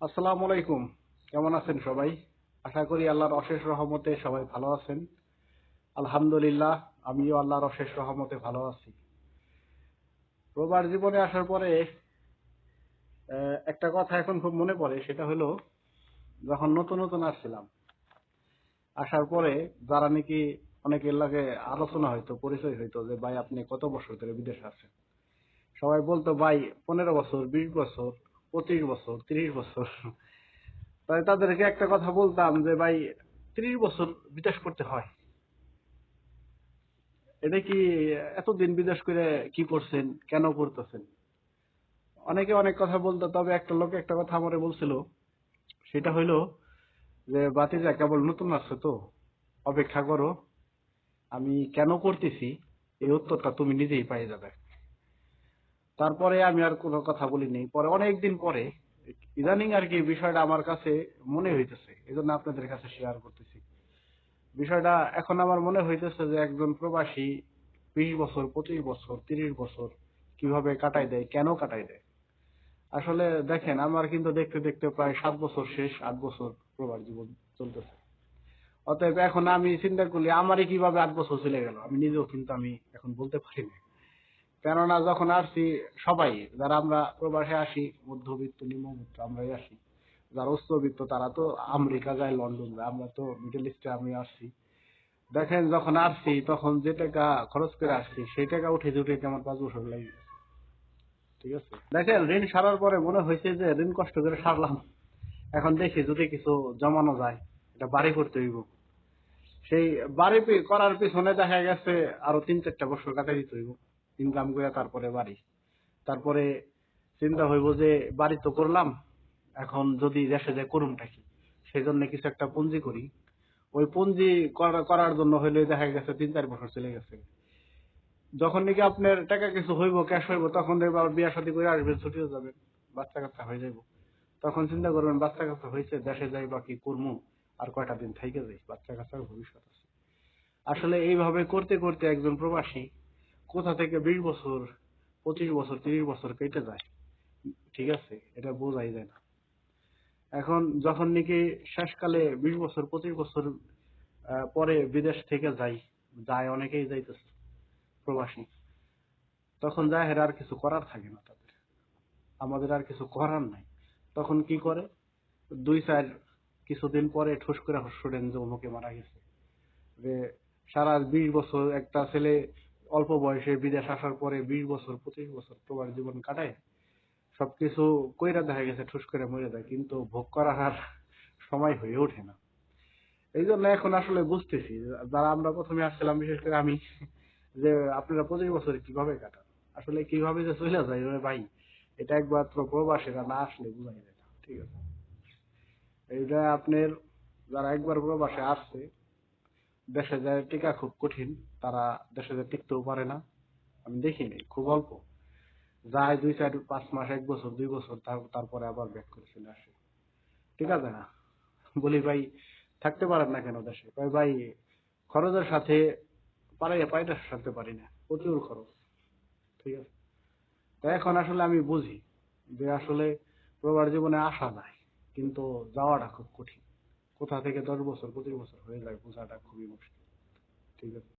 আসসালামু আলাইকুম। কেমন আছেন সবাই? আশা করি আল্লাহর অশেষ রহমতে সবাই ভালো আছেন। আলহামদুলিল্লাহ, আমিও আল্লাহর অশেষ রহমতে ভালো আছি। প্রবার জীবনে আসার পরে একটা কথা এখন খুব মনে পড়ে, সেটা হলো, যখন নতুন নতুন আসছিলাম, আসার পরে যারা নাকি অনেকের লাগে আলোচনা হইতো, পরিচয় হইতো, যে ভাই আপনি কত বছর ধরে বিদেশে আছেন? সবাই বলতো, ভাই, পনেরো বছর, বিশ বছর পঁচিশ বছর, তিরিশ বছর। তাই তাদেরকে একটা কথা বলতাম যে, ভাই, ত্রিশ বছর বিদেশ করতে হয়। এটা কি এতদিন বিদেশ করে কি করছেন কেন করতেছেন অনেকে অনেক কথা বলতো, তবে একটা লোক একটা কথা আমারে বলছিল। সেটা হইল যে বাতিজা কেবল নতুন আসছে তো? অপেক্ষা করো। আমি কেন করতেছি এই উত্তরটা তুমি নিজেই পেয়ে যাবে। তারপরে আমি আর কোনো কথা বলিনি। পরে অনেকদিন পরে ইদানিং আর কি বিষয়টা আমার কাছে মনে হইতেছে এই জন্য আপনাদের কাছে শেয়ার করতেছি। বিষয়টা এখন আমার মনে হইতেছে যে একজন প্রবাসী বিশ বছর, পঁচিশ বছর, তিরিশ বছর কীভাবে কাটাই দেয়, কেন কাটাই দেয়? আসলে দেখেন, আমার কিন্তু দেখতে দেখতে প্রায় সাত বছর শেষ, আট বছর প্রবাস জীবন চলতেছে। অতএব এখন আমি চিন্তা করলি আমারই কীভাবে আট বছর চলে গেল? আমি নিজেও কিন্তু আমি এখন বলতে পারি না কেননা যখন আসছি সবাই, যারা আমরা প্রবাসে আসি, মধ্যবিত্ত, নিম্নবিত্ত, আমরাই আসি। যারা উচ্চবিত্ত তারা তো আমেরিকা যায়, লন্ডন যায়, আমরা তো মিডল ইস্টে আমি আসছি দেখেন, যখন আসছি তখন যে টাকা খরচ করে আসছি সেই টাকা উঠে উঠে আমার পাঁচ বছর লাগে ঠিক আছে? দেখেন, ঋণ সারার পরে মনে হয়েছে যে ঋণ কষ্ট করে সারলাম। এখন দেখি যদি কিছু জমানো যায়, এটা বাড়ি করতে হইব। সেই বাড়ি করার পিছনে দেখা গেছে আরও তিন চারটা বছর কাটাই দিতে হইব। ইনকাম করে তারপরে বাড়ি। তারপরে চিন্তা হইব যে বাড়ি তো করলাম, এখন যদি দেশে যে করুমটা কি? সেই জন্য কিছু একটা পুঁজি করি। ওই পুঁজি করা- করার জন্য হইলে দেখা গেছে তিন চার বছর চলে গেছে। যখন নাকি আপনার টাকা কিছু হইব ক্যাশ হইব, তখন দেখবেন বিয়া শাদী করে আসবেন, ছুটিও যাবেন, বাচ্চা কাচ্চা হয়ে যাইব। তখন চিন্তা করবেন, বাচ্চা কাচ্চা হয়েছে দেশে যাই বা কি করব আর কয়টা দিন থেকে যাই, বাচ্চা কাচ্চার ভবিষ্যৎ আছে। আসলে এইভাবে করতে করতে একজন প্রবাসী কোথা থেকে বিশ বছর, পঁচিশ বছর, তিরিশ বছর কেটে যায়। ঠিক আছে, এটা বোঝাই যায় না। এখন যখন নাকি শেষকালে বিশ বছর, পঁচিশ বছর পরে বিদেশ থেকে যাই, যায় অনেকেই যাইতেছে প্রবাসী। তখন যায় হেরা আর কিছু করার থাকে না তাদের। আমাদের আর কিছু করার নাই। তখন কি করে? দুই চার কিছুদিন পরে ঠুস করে শুনেন যে অমুকে মারা গেছে। যে সারা বিশ বছর একটা ছেলে অল্প বয়সে বিদেশ আসার পরে বিশ বছর, পঁচিশ বছর প্রবাস জীবন কাটায়, সবকিছু কইরা দেখা গেছে, ঠুস করে মরে যায়, কিন্তু ভোগ করার আর সময় হয়ে ওঠে না। এই জন্য এখন আসলে বুঝতেছি, যারা আমরা প্রথমে আসছিলাম, বিশেষ করে আমি, যে আপনারা পঁচিশ বছর কীভাবে কাটান? আসলে কীভাবে যে চলে যায়, ওরে ভাই, এটা একমাত্র প্রবাসীরা না আসলে বোঝাই যায় ঠিক আছে? এইটা আপনার, যারা একবার প্রবাসে আসছে দেশে যায় টিকা খুব কঠিন, তারা দেশে যায় টিকতেও পারে না। আমি দেখিনি, খুব অল্প। যায় দুই চার, পাঁচ মাস, এক বছর, দুই বছর তারপরে আবার ব্যাক করে চলে আসে। ঠিক আছে না? বলি, ভাই, থাকতে পারেন না কেন দেশে? ভাই, খরচের সাথে পারাইয়া পাইটা সারতে পারি না, প্রচুর খরচ। ঠিক আছে? তো এখন আসলে আমি বুঝি যে আসলে প্রবার জীবনে আসা নাই, কিন্তু যাওয়াটা খুব কঠিন। কোথা থেকে দশ বছর পঁচিশ বছর হয়ে যায় বোঝাটা খুবই মুশকিল। ঠিক আছে।